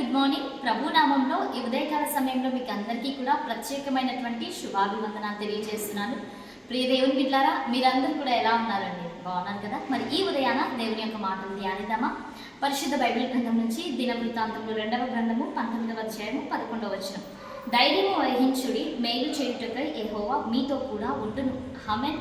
Good morning. ప్రభు నామంలో ఈ ఉదయకాల సమయంలో మీకు అందరికీ కూడా ప్రత్యేకమైనటువంటి శుభాభివందనాలు తెలియజేస్తున్నాను. ప్రియ దేవుని బిడ్లారా మీరందరూ కూడా ఎలా ఉన్నారండి? బాగున్నారు కదా? మరి ఈ ఉదయాన దేవుని యొక్క మాటలు ధ్యానిద్దామా? పరిశుద్ధ బైబిల్ గ్రంథం నుంచి దినవృత్తాంతంలో రెండవ గ్రంథము పంతొమ్మిదవ అధ్యాయము పదకొండవ వచనం. ధైర్యము వహించుడి మేలు చేయుటకై ఏహోవా మీతో కూడా ఉంటును హమెన్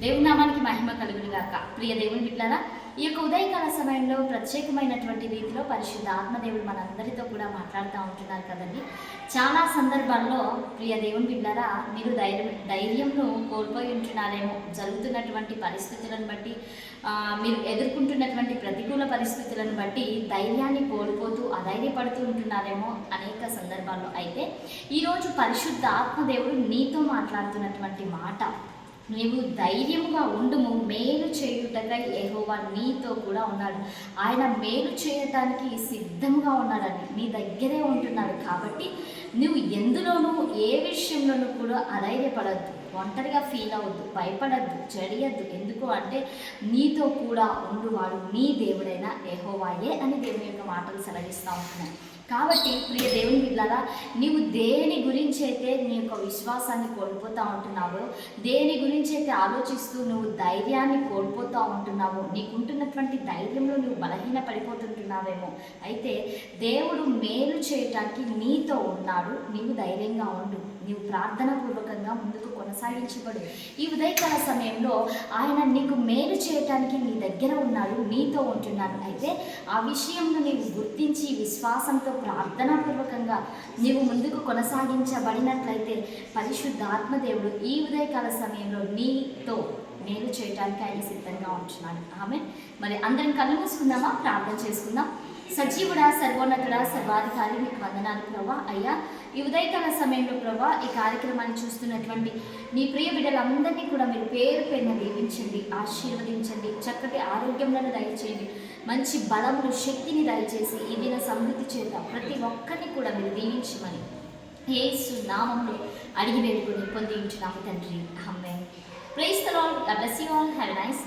దేవునామానికి మహిమ కలుగునుగాక. ప్రియ దేవుని బిడ్లారా ఈ యొక్క ఉదయకాల సమయంలో ప్రత్యేకమైనటువంటి రీతిలో పరిశుద్ధ ఆత్మదేవుడు మనందరితో కూడా మాట్లాడుతూ ఉంటున్నారు కదండి. చాలా సందర్భాల్లో ప్రియ దేవుని బిడ్డారా మీరు ధైర్యం ధైర్యంను కోల్పోయి ఉంటున్నారేమో. జరుగుతున్నటువంటి పరిస్థితులను బట్టి మీరు ఎదుర్కొంటున్నటువంటి ప్రతికూల పరిస్థితులను బట్టి ధైర్యాన్ని కోల్పోతూ అధైర్యపడుతూ ఉంటున్నారేమో అనేక సందర్భాల్లో. అయితే ఈరోజు పరిశుద్ధ ఆత్మదేవుడు నీతో మాట్లాడుతున్నటువంటి మాట నీవు ధైర్యముగా ఉండుము మే చేయుటకై ఏహోవా నీతో కూడా ఉన్నాడు. ఆయన మేలు చేయటానికి సిద్ధంగా ఉన్నాడని నీ దగ్గరే ఉంటున్నాడు కాబట్టి నువ్వు ఎందులోనూ ఏ విషయంలోనూ కూడా అధైర్యపడద్దు. ఒంటరిగా ఫీల్ అవ్వద్దు భయపడద్దు చెడియద్దు. ఎందుకు అంటే నీతో కూడా ఉండువాడు నీ దేవుడైన ఏహోవాయే అని దేవుని యొక్క మాటలు సెలవిస్తూ ఉంటున్నాను కాబట్టి ప్రియ దేవుని బిడ్డారా నీవు దేని గురించి అయితే నీ యొక్క విశ్వాసాన్ని కోల్పోతూ ఉంటున్నావో దేని గురించి అయితే ఆలోచిస్తూ నువ్వు ధైర్యాన్ని కోల్పోతూ ఉంటున్నావో నీకుంటున్నటువంటి ధైర్యంలో నువ్వు బలహీన పడిపోతుంటున్నావేమో అయితే దేవుడు మేలు చేయటానికి నీతో ఉన్నాడు నీవు ధైర్యంగా ఉండు నీవు ప్రార్థన పూర్వకంగా కొనసాగించబడు ఈ ఉదయకాల సమయంలో ఆయన నీకు మేలు చేయటానికి నీ దగ్గర ఉన్నాడు నీతో ఉంటున్నాడు. అయితే ఆ విషయంలో నీవు గుర్తించి విశ్వాసంతో ప్రార్థనాపూర్వకంగా నీవు ముందుకు కొనసాగించబడినట్లయితే పరిశుద్ధాత్మదేవుడు ఈ ఉదయకాల సమయంలో నీతో మేలు చేయటానికి ఆయన సిద్ధంగా ఉంటున్నాడు. ఆమె మరి అందరం కళ్ళు మూసుకుందామా? ప్రార్థన చేసుకుందాం. సజీవుడా సర్వోన్నతుడా సర్వాధికారి మీకు వందనాలు ప్రభా. అయ్యా ఈ ఉదయకాల సమయంలో ప్రభా ఈ కార్యక్రమాన్ని చూస్తున్నటువంటి నీ ప్రియ బిడ్డలందరినీ కూడా మీరు పేరు పేరున దీవించండి ఆశీర్వదించండి చక్కటి ఆరోగ్యములను దయచేయండి మంచి బలమును శక్తిని దయచేసి ఈ దిన సమృద్ధి చేత ప్రతి ఒక్కరిని కూడా మీరు దీవించమని ఏసు నామంలో అడిగి వేడుకొని పొందించున్నాము తండ్రి. అమ్మే praise the lord bless you all have nice